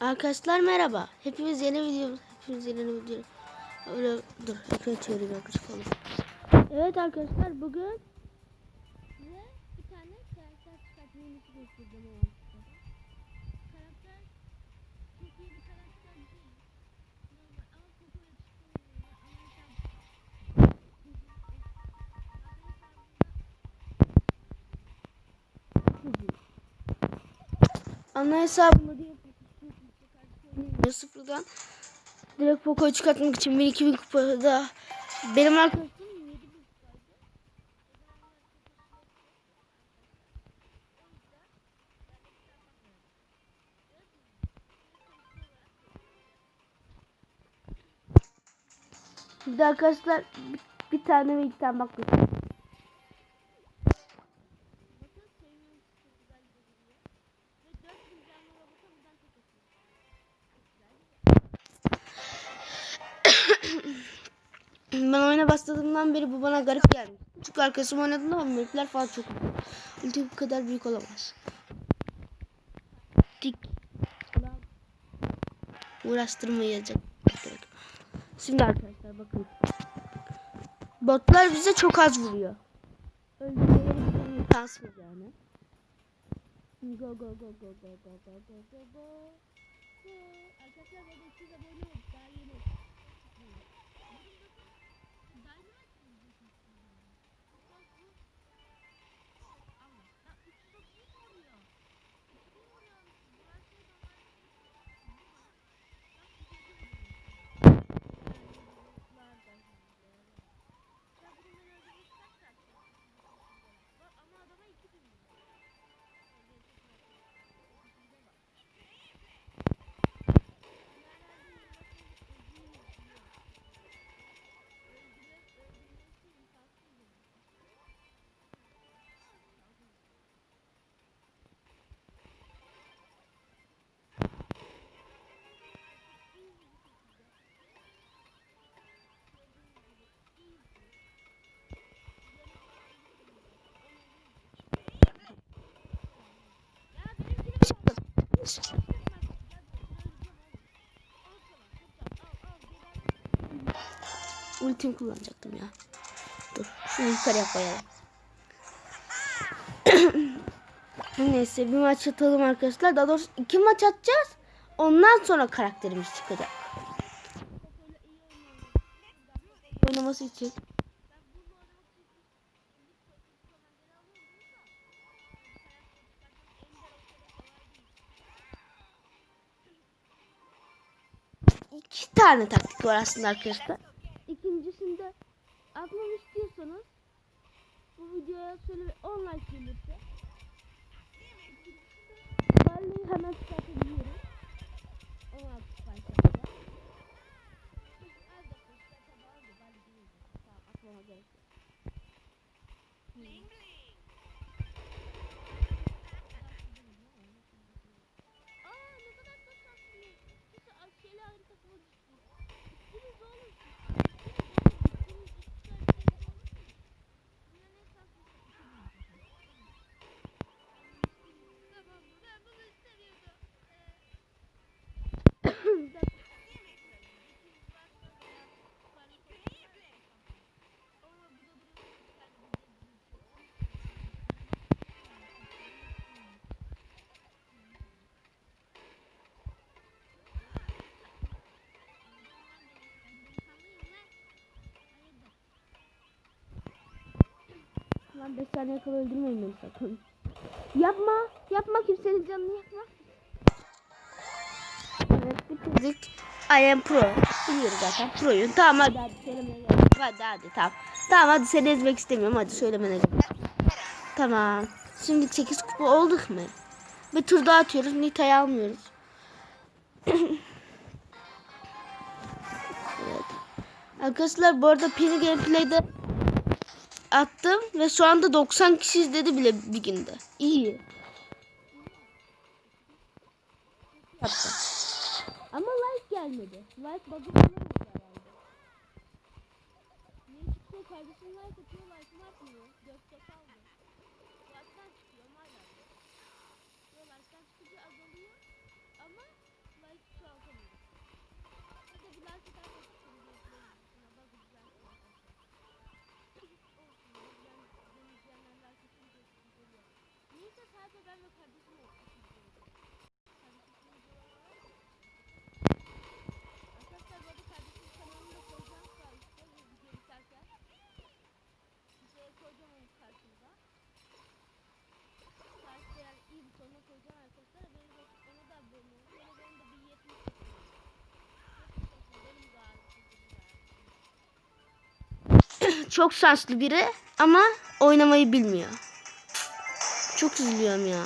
Arkadaşlar merhaba. Hepimiz yeni video, hepimiz yeni video. Dur, ekran çevireyim arkadaşlar. Evet arkadaşlar bugün Ve bir tane karakter çıkartma yönüsü göstereceğim o ana hesabımı sıfırdan direkt Poco'yu çıkartmak için 1000-2000 kupada benim arkadaşım 7000 kupaydı. Bir de arkadaşlar bir, bir tane ve iki tane bakın. Oyuna başladığımdan beri bu bana garip gelmiş. Çünkü arkadaşım oynadığında ama mapler falan çok büyük. Ulti bu kadar büyük olamaz. Dik. Uğraştırmayacak. Şimdi arkadaşlar bakın. Botlar bize çok az vuruyor. Öldürmeleri imkansız yani. Go go go go go go go go go go. Arkadaşlar burada 200 abone olduk. Ultim kullanacaktım ya. Dur şunu yukarıya koyalım. Neyse bir maç atalım arkadaşlar. Daha doğrusu iki maç atacağız. Ondan sonra karakterimiz çıkacak. Oynaması için. İki tane taktik var aslında arkadaşlar. İkincisinde atmamı istiyorsanız bu videoya şöyle bir 10 like gelirse Barley'i hemen çıkartabiliyorum. 16 Lan 5 saniye kala öldürmeyin beni sakın. Yapma. Yapma kimsenin canını yakma. Evet bitirdik. I am pro. Biliyoruz zaten proyum. Tamam hadi hadi söylemene gerek. Hadi hadi tamam. Tamam hadi seni ezmek istemiyorum. Hadi söylemene gerek. Tamam. Şimdi 8 kupa olduk mu? Bir tur daha atıyoruz. Nita'yı almıyoruz. evet. Arkadaşlar bu arada Pini Gameplay'de attım ve şu anda 90 kişi izledi bile bir günde. İyi. Ama like gelmedi. Like bug'ı oldu herhalde. Niye kardeşim like atıyor atmıyor. Gökte çok şanslı biri ama oynamayı bilmiyor. Çok üzülüyorum ya.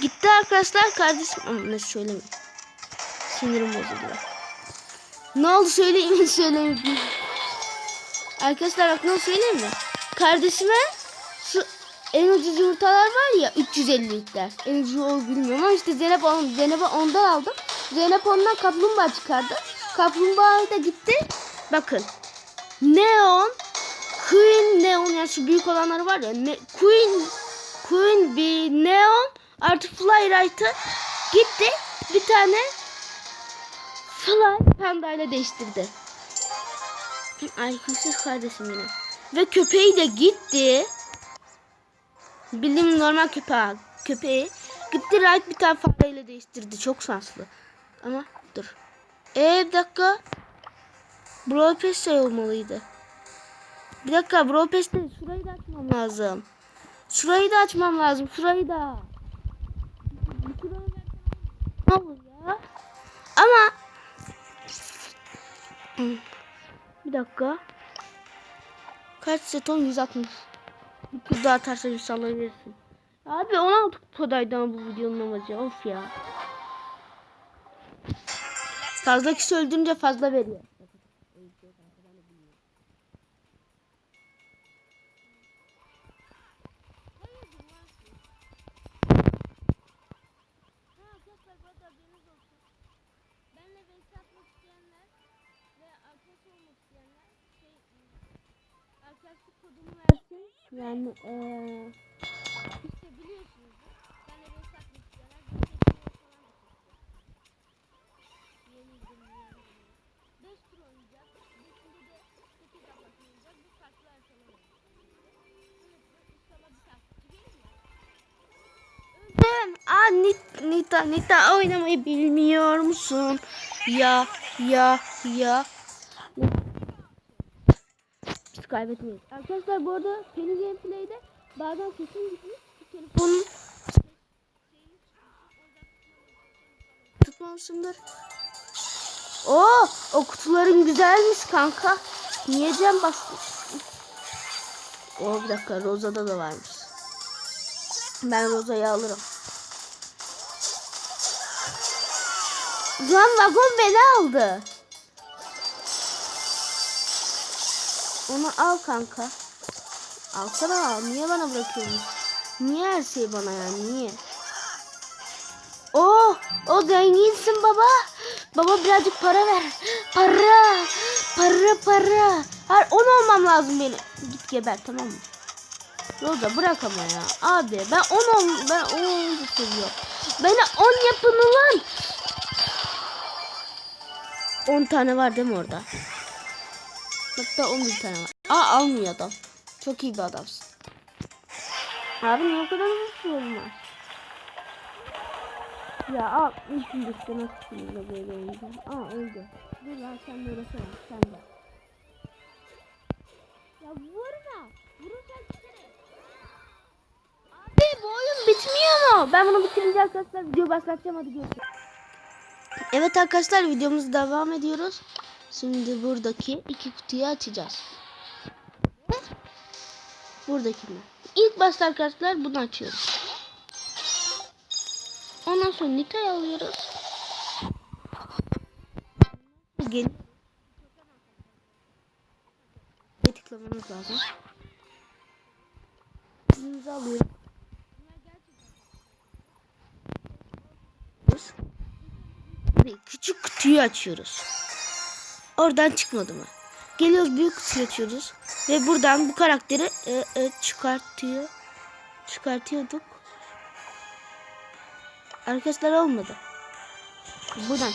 Gitti arkadaşlar kardeşim. Ama ne söyleyeyim. Sinirim bozuluyor. Ne oldu söyleyeyim mi söyleyeyim mi? Arkadaşlar bak ne söyleyeyim mi? Kardeşime şu en ucuz yumurtalar var ya 350'likler. En ucuz o bilmiyorum ama işte Zeynep, on, Zeynep'e ondan aldım. Zeynep ondan kaplumbağa çıkardı. Kaplumbağa da gitti. Bakın. Neon Queen Neon yani şu büyük olanları var ya ne, Queen Queen bir Neon artı Flyright'ı gitti bir tane Fly Panda ile değiştirdi. Aykırsız kardeşim yine. Ve köpeği de gitti. Bildiğim normal köpeği. Köpeği gitti Right bir tane fareyle değiştirdi. Çok şanslı. Ama dur. Ee bir dakika. Brawl Pass şey olmalıydı. Bir dakika Brawl Pass'te şurayı da açmam lazım. Şurayı da açmam lazım. Şurayı da. Ne olur ya? Ama bir dakika. Kaç seton 160. Bir tur daha atarsa 100 alabilirsin. Abi 16 kupadaydı ama bu videonun amacı. Of ya. Fazla kişi öldürünce fazla veriyor. Benle atmak isteyenler ve arkadaş olmak isteyenler şey arkadaşlık kodumu versin. Yani eee İşte biliyorsunuzdur. Aa Nit- Nita Nita oynamayı bilmiyor musun? Ya ya ya. Biz kaybetmeyiz. Arkadaşlar bu arada Penny Gameplay'de bazen sesim gitmiş. Telefonun tutmamışımdır. Oo, o kutuların güzelmiş kanka. Niye cam bastı? Oo bir dakika Roza'da da varmış. Ben Roza'yı alırım. Lan vagon beni aldı. Onu al kanka. Alsana al. Niye bana bırakıyorsun? Niye her şey bana ya? Niye? Oh, o zenginsin baba. Baba birazcık para ver. Para. Para para. Hayır, on olmam lazım benim. Git geber tamam mı? Roza bırak ama ya. Abi ben 10 ol ben 10 olunca seviyorum. Beni 10 yapın ulan. 10 tane var değil mi orada? Hatta 11 tane var. Aa almıyor adam. Çok iyi bir adamsın. Abi niye o kadar hızlı var? Ya al. İlkin düştü nasıl şimdi böyle olunca. Aa öldü. Dur lan sen de uğraşamam. Sen de. Ya vurma. Vurursan çıkarım. Abi bu oyun bitmiyor mu? Ben bunu bitirince arkadaşlar video başlatacağım hadi görüşürüz. Evet arkadaşlar videomuza devam ediyoruz. Şimdi buradaki iki kutuyu açacağız. Buradakini. İlk başta arkadaşlar bunu açıyoruz. Ondan sonra Nita'yı alıyoruz. Gelin. Tıklamamız lazım. Elimizi alıyoruz. Bir küçük kutuyu açıyoruz. Oradan çıkmadı mı? Geliyoruz büyük kutuyu açıyoruz. Ve buradan bu karakteri e, e, çıkartıyor. Çıkartıyorduk. Arkadaşlar olmadı. Buradan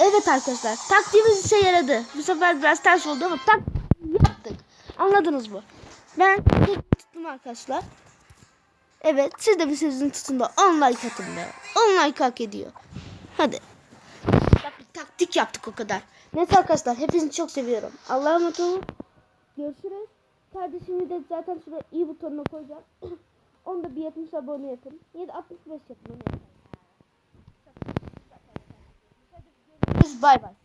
Evet arkadaşlar taktiğimiz işe yaradı. Bu sefer biraz ters oldu ama tak yaptık. Anladınız mı? Ben tuttum arkadaşlar. Evet siz de bir sözünü tutun da 10 like atın be. 10 like hak ediyor. Hadi. Bak bir taktik yaptık o kadar. Neyse arkadaşlar hepinizi çok seviyorum. Allah'a emanet olun. Görüşürüz. Kardeşimi de zaten şuraya iyi butonuna koyacağım. Onu da bir 70 abone yapın. Ya da 65 yapın. onu yapın. Bay bay.